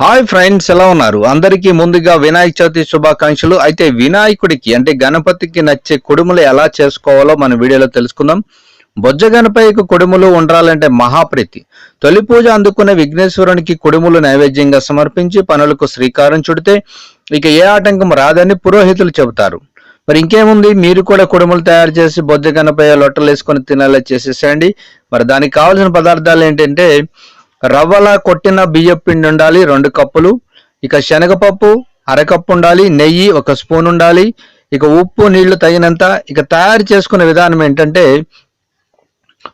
Hi friends ఎలా ఉన్నారు? అందరికీ ముందుగా వినాయక చవితి శుభాకాంక్షలు. అయితే వినాయకుడికి అంటే గణపతికి నచ్చే కుడుములు ఎలా చేసుకోవాలో మన వీడియోలో తెలుసుకుందాం. బొజ్జ కుడుములు ఉండాలంటే మహాప్రీతి. తొలి పూజ అందుకున్న విఘ్నేశ్వరునికి కుడుములు నైవేద్యంగా సమర్పించి పనులకు శ్రీకారం చుడితే ఇక ఏ ఆటంకం రాదని పురోహితులు చెబుతారు. మరి ఇంకేముంది? మీరు కూడా కుడుములు తయారు చేసి బొజ్జగనపై లొట్టలేసుకొని లొట్టలు వేసుకొని తినేలా చేసేసేయండి. మరి దానికి కావాల్సిన పదార్థాలు ఏంటంటే రవ్వల కొట్టిన బియ్యం పిండి ఉండాలి రెండు కప్పులు. ఇక శనగపప్పు అరకప్పు ఉండాలి నెయ్యి ఒక స్పూన్ ఉండాలి. ఇక ఉప్పు నీళ్ళు తగినంత. ఇక తయారు చేసుకునే విధానం ఏంటంటే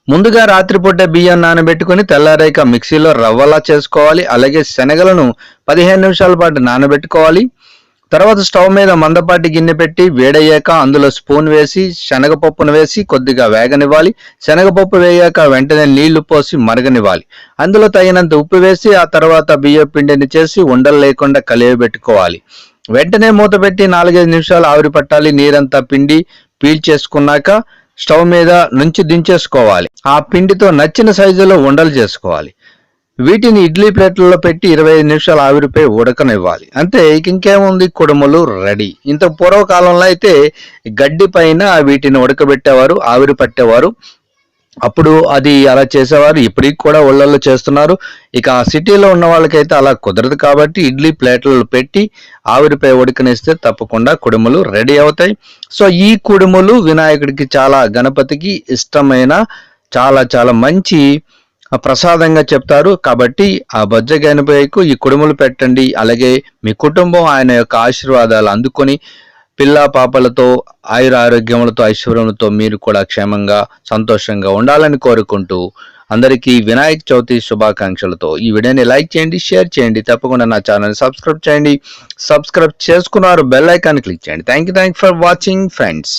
ముందుగా రాత్రిపూట బియ్యం నానబెట్టుకుని తెల్లారాక మిక్సీలో రవ్వలా చేసుకోవాలి. అలాగే శనగలను పదిహేను నిమిషాల పాటు నానబెట్టుకోవాలి. తర్వాత స్టవ్ మీద మందపాటి గిన్నె పెట్టి వేడయ్యాక అందులో స్పూన్ వేసి శనగపప్పును వేసి కొద్దిగా వేగనివ్వాలి. శనగపప్పు వేయాక వెంటనే నీళ్ళు పోసి మరగనివ్వాలి. అందులో తగినంత ఉప్పు వేసి ఆ తర్వాత బియ్య పిండిని చేసి ఉండలు లేకుండా కలియబెట్టుకోవాలి. వెంటనే మూత పెట్టి నాలుగైదు నిమిషాలు ఆవిరి పట్టాలి. నీరంతా పిండి పీల్చేసుకున్నాక స్టవ్ మీద నుంచి దించేసుకోవాలి. ఆ పిండితో నచ్చిన సైజులో ఉండలు చేసుకోవాలి. వీటిని ఇడ్లీ ప్లేట్లలో పెట్టి ఇరవై ఐదు నిమిషాలు ఆవిరిపై ఉడకనివ్వాలి. అంతే ఇంకేముంది? కుడుములు రెడీ. ఇంత పూర్వకాలంలో అయితే గడ్డి పైన వీటిని ఉడకబెట్టేవారు ఆవిరి పట్టేవారు. అప్పుడు అది అలా చేసేవారు. ఇప్పటికి కూడా ఒళ్ళల్లో చేస్తున్నారు. ఇక ఆ సిటీలో ఉన్న వాళ్ళకైతే అలా కుదరదు కాబట్టి ఇడ్లీ ప్లేట్లలో పెట్టి ఆవిరిపై ఉడకనిస్తే తప్పకుండా కుడుములు రెడీ అవుతాయి. సో ఈ కుడుములు వినాయకుడికి చాలా గణపతికి ఇష్టమైన చాలా చాలా మంచి ప్రసాదంగా చెప్తారు. కాబట్టి ఆ బజ్జ గణపయ్యకు ఈ కుడుములు పెట్టండి. అలాగే మీ కుటుంబం ఆయన యొక్క ఆశీర్వాదాలు అందుకొని పిల్ల పాపలతో ఆయుర ఆరోగ్యములతో ఐశ్వర్యములతో మీరు కూడా క్షేమంగా సంతోషంగా ఉండాలని కోరుకుంటూ అందరికీ వినాయక చవితి శుభాకాంక్షలతో ఈ వీడియోని లైక్ చేయండి షేర్ చేయండి తప్పకుండా నా ఛానల్ని సబ్స్క్రైబ్ చేయండి. సబ్స్క్రైబ్ చేసుకున్నారు బెల్ ఐకాన్ క్లిక్ చేయండి. Thank you thank for watching friends